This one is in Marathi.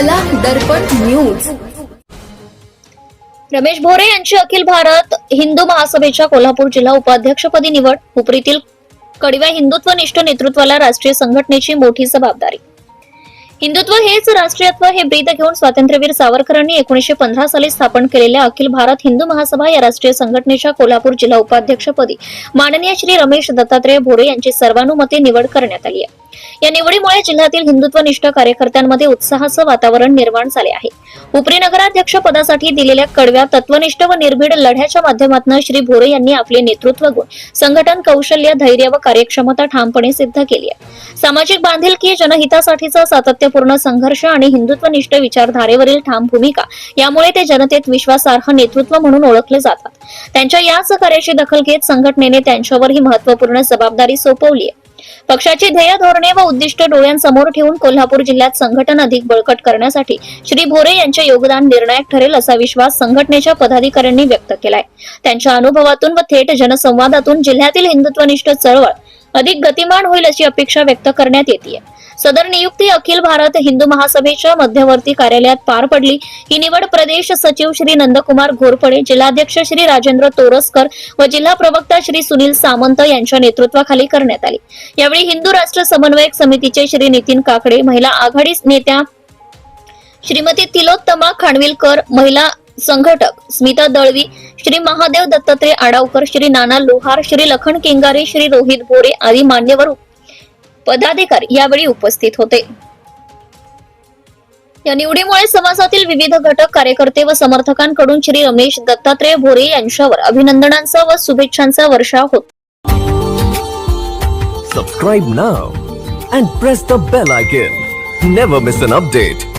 कला दर्पण न्यूज रमेश भोरे यांची अखिल भारत हिंदू महासभेच्या कोल्हापूर जिल्हा उपाध्यक्षपदी निवड उपरीतील कडव्या हिंदुत्वनिष्ठ नेतृत्वाला राष्ट्रीय संघटनेची मोठी जबाबदारी. हिंदुत्व हेच राष्ट्रीयत्व हे ब्रीद घेऊन स्वातंत्र्यवीर सावरकरांनी एकोणीशे पंधरा साली स्थापन केलेल्या अखिल भारत हिंदू महासभा या राष्ट्रीय संघटनेच्या कोल्हापूर जिल्हा उपाध्यक्षपदी माननीय श्री रमेश दत्तात्रय भोरे यांची सर्वानुमते निवड करण्यात आली आहे. या निवडीमुळे जिल्ह्यातील हिंदुत्वनिष्ठ कार्यकर्त्यांमध्ये उत्साहाचं वातावरण निर्माण झाले आहे. उपरी नगराध्यक्ष पदासाठी दिलेल्या कडव्या तत्वनिष्ठ व निर्भीड लढ्याच्या माध्यमातून श्री भोरे यांनी आपले नेतृत्व गुण संघटन कौशल्य धैर्य व कार्यक्षमता ठामपणे सिद्ध केली आहे. सामाजिक बांधिलकी जनहितासाठीचा सातत्य सातत्यपूर्ण संघर्ष आणि हिंदुत्वनिष्ठ विचारधारेवरील ठाम भूमिका. यामुळे ते जनतेत विश्वासार्ह नेतृत्व म्हणून ओळखले जातात. त्यांच्या याच कार्याची दखल घेत संघटनेने त्यांच्यावर ही महत्त्वपूर्ण जबाबदारी सोपवली आहे. पक्षाची ध्येय धोरणे व उद्दिष्ट डोळ्यांसमोर ठेवून कोल्हापूर जिल्ह्यात संघटन अधिक बळकट करण्यासाठी श्री भोरे यांचे योगदान निर्णायक ठरेल असा विश्वास संघटनेच्या पदाधिकाऱ्यांनी व्यक्त केलाय. त्यांच्या अनुभवातून व थेट जनसंवादातून जिल्ह्यातील हिंदुत्वनिष्ठ चळवळ अधिक गतिमान होईल अशी अपेक्षा व्यक्त करण्यात येते सदर नियुक्ती अखिल भारत हिंदू महासभेच्या मध्यवर्ती कार्यालयात पार पडली. ही निवड प्रदेश सचिव श्री नंदकुमार घोरपडे जिल्हाध्यक्ष श्री राजेंद्र तोरसकर व जिल्हा प्रवक्ता श्री सुनील सामंत यांच्या नेतृत्वाखाली करण्यात आली. यावेळी हिंदू राष्ट्र समन्वयक समितीचे श्री नितीन काकडे महिला आघाडी नेत्या श्रीमती तिलोत्तमा खानविलकर महिला संघटक स्मिता दळवी श्री महादेव दत्तात्रय आडावकर श्री नाना लोहार श्री लखन केंगारे श्री रोहित भोरे आदी मान्यवर पदाधिकारी यावेळी उपस्थित होते. या निवडीमुळे समाजातील विविध घटक कार्यकर्ते व समर्थकांकडून श्री रमेश दत्तात्रय भोरे यांच्यावर अभिनंदनांचा व शुभेच्छांचा वर्षाव होत. Subscribe now and press the bell icon never miss an update